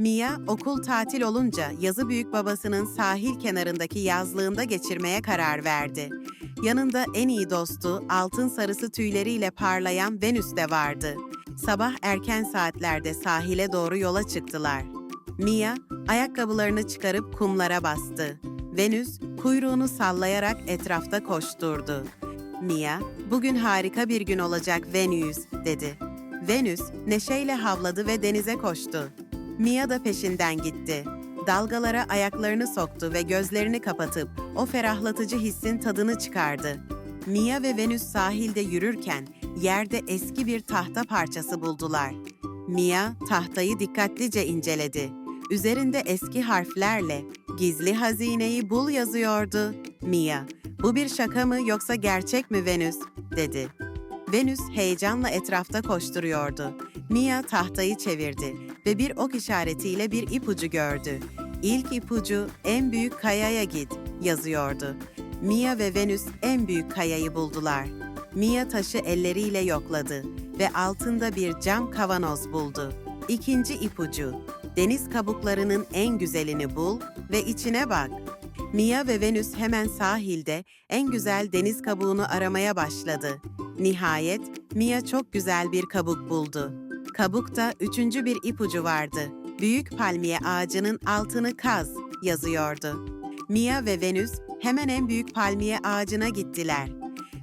Mia okul tatil olunca yazı büyük babasının sahil kenarındaki yazlığında geçirmeye karar verdi. Yanında en iyi dostu altın sarısı tüyleriyle parlayan Venüs de vardı. Sabah erken saatlerde sahile doğru yola çıktılar. Mia ayakkabılarını çıkarıp kumlara bastı. Venüs kuyruğunu sallayarak etrafta koşturdu. Mia, bugün harika bir gün olacak Venüs, dedi. Venüs neşeyle havladı ve denize koştu. Mia da peşinden gitti. Dalgalara ayaklarını soktu ve gözlerini kapatıp o ferahlatıcı hissin tadını çıkardı. Mia ve Venüs sahilde yürürken yerde eski bir tahta parçası buldular. Mia tahtayı dikkatlice inceledi. Üzerinde eski harflerle "Gizli hazineyi bul" yazıyordu. Mia, "Bu bir şaka mı yoksa gerçek mi Venüs?" dedi. Venüs heyecanla etrafta koşturuyordu. Mia tahtayı çevirdi ve bir ok işaretiyle bir ipucu gördü. İlk ipucu en büyük kayaya git yazıyordu. Mia ve Venüs en büyük kayayı buldular. Mia taşı elleriyle yokladı ve altında bir cam kavanoz buldu. İkinci ipucu, deniz kabuklarının en güzelini bul ve içine bak. Mia ve Venüs hemen sahilde en güzel deniz kabuğunu aramaya başladı. Nihayet Mia çok güzel bir kabuk buldu. Kabukta üçüncü bir ipucu vardı. Büyük palmiye ağacının altını kaz yazıyordu. Mia ve Venüs hemen en büyük palmiye ağacına gittiler.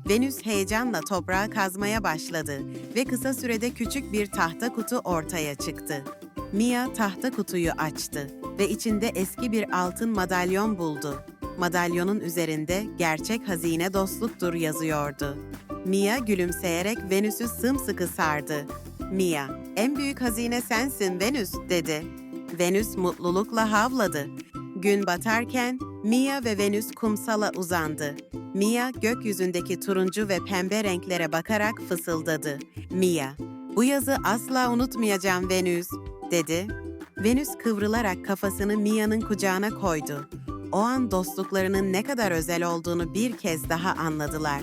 Venüs heyecanla toprağı kazmaya başladı ve kısa sürede küçük bir tahta kutu ortaya çıktı. Mia tahta kutuyu açtı ve içinde eski bir altın madalyon buldu. Madalyonun üzerinde gerçek hazine dostluktur yazıyordu. Mia gülümseyerek Venüs'ü sımsıkı sardı. Mia, en büyük hazine sensin Venüs dedi. Venüs mutlulukla havladı. Gün batarken Mia ve Venüs kumsala uzandı. Mia gökyüzündeki turuncu ve pembe renklere bakarak fısıldadı. Mia, bu yazı asla unutmayacağım Venüs, dedi. Venüs kıvrılarak kafasını Mia'nın kucağına koydu. O an dostluklarının ne kadar özel olduğunu bir kez daha anladılar.